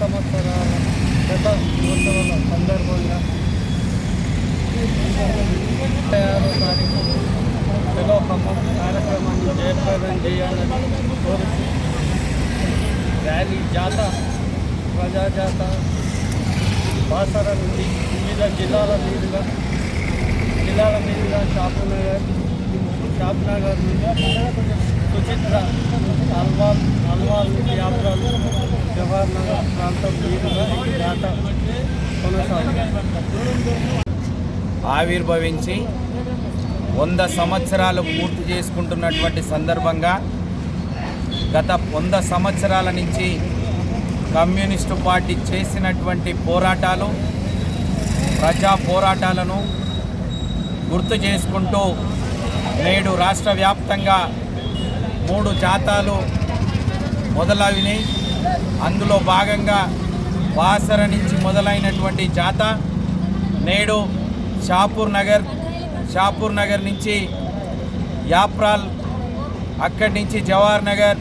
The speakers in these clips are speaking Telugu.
ಸಂವತ್ಸರ ಶತಮಾನೋತ್ಸವದ ಸಂದರ್ಭಂగా ఆరో తారీఖు తెలుగు కార్యక్రమాన్ని జయప్రదం చేయాలని కోరుతూ ర్యాలీ జాత ప్రజాజాత బాసర నుండి వివిధ జిల్లాల మీదుగా జిల్లాల మీదుగా షాపునగర్ షాప్నగర్ మీద సుచిత్ర అల్వాల్ అల్వాల్ యాత్రలు జవహర్ నగర్ ప్రాంతం మీదుగా ఈ జాత ఆవిర్భవించి వంద సంవత్సరాలు పూర్తి చేసుకుంటున్నటువంటి సందర్భంగా గత వంద సంవత్సరాల నుంచి కమ్యూనిస్టు పార్టీ చేసినటువంటి పోరాటాలు ప్రజా పోరాటాలను గుర్తు చేసుకుంటూ నేడు రాష్ట్ర వ్యాప్తంగా మూడు జాతాలు మొదలవినాయి అందులో భాగంగా బాసర నుంచి మొదలైనటువంటి జాత నేడు షాపూర్ నగర్ షాపూర్ నగర్ నుంచి యాప్రాల్ అక్కడి నుంచి జవహర్ నగర్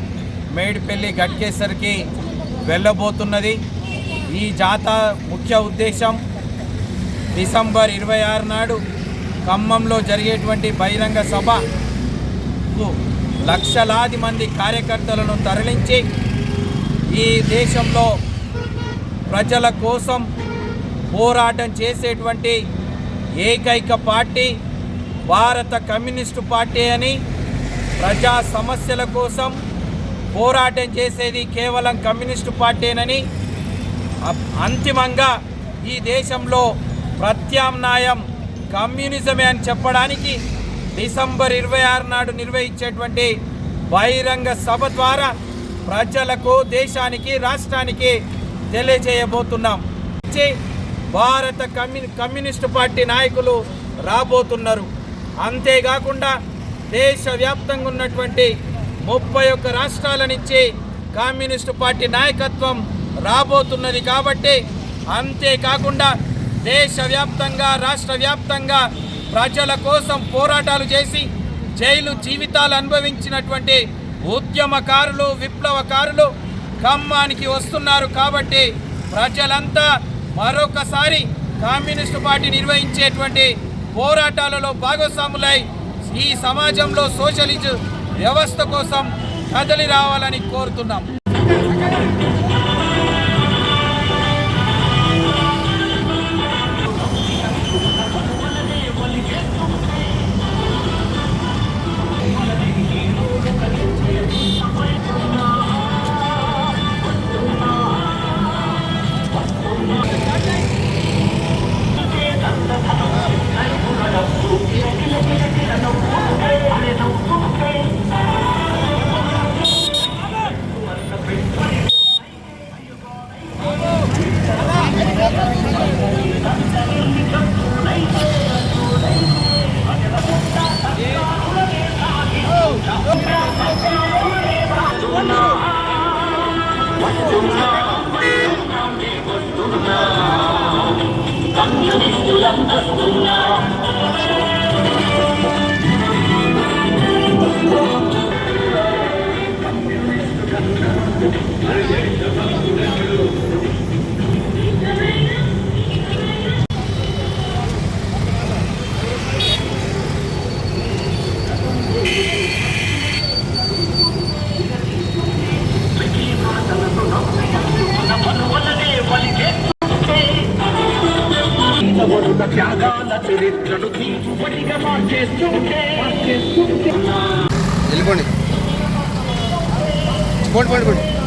మేడిపల్లి గట్కేసరికి వెళ్ళబోతున్నది. ఈ జాత ముఖ్య ఉద్దేశం డిసెంబర్ ఇరవై ఆరు నాడు ఖమ్మంలో జరిగేటువంటి బహిరంగ సభకు లక్షలాది మంది కార్యకర్తలను తరలించి ఈ దేశంలో ప్రజల కోసం పోరాటం చేసేటువంటి ఏకైక పార్టీ భారత కమ్యూనిస్టు పార్టీ అని ప్రజా సమస్యల కోసం పోరాటం చేసేది కేవలం కమ్యూనిస్టు పార్టీనని అంతిమంగా ఈ దేశంలో ప్రత్యామ్నాయం కమ్యూనిజమే అని చెప్పడానికి డిసెంబర్ ఇరవై ఆరు నాడు నిర్వహించేటువంటి బహిరంగ సభ ద్వారా ప్రజలకు దేశానికి రాష్ట్రానికి తెలియజేయబోతున్నాం. భారత కమ్యూ కమ్యూనిస్టు పార్టీ నాయకులు రాబోతున్నారు. అంతేకాకుండా దేశవ్యాప్తంగా ఉన్నటువంటి ముప్పై ఒక్క రాష్ట్రాల నుంచి కమ్యూనిస్టు పార్టీ నాయకత్వం రాబోతున్నది కాబట్టి అంతేకాకుండా దేశవ్యాప్తంగా రాష్ట్ర వ్యాప్తంగా ప్రజల కోసం పోరాటాలు చేసి జైలు జీవితాలు అనుభవించినటువంటి ఉద్యమకారులు విప్లవకారులు ఖమ్మానికి వస్తున్నారు కాబట్టి ప్రజలంతా మరొకసారి కమ్యూనిస్టు పార్టీ నిర్వహించేటువంటి పోరాటాలలో భాగస్వాములై ఈ సమాజంలో సోషలిజం వ్యవస్థ కోసం కదలి రావాలని కోరుతున్నాం. వరుణ చరిత్రను తీసుబడిగా మార్చేస్తుంటే వెళ్ళిపోండి. పోండి పోండి పోండి.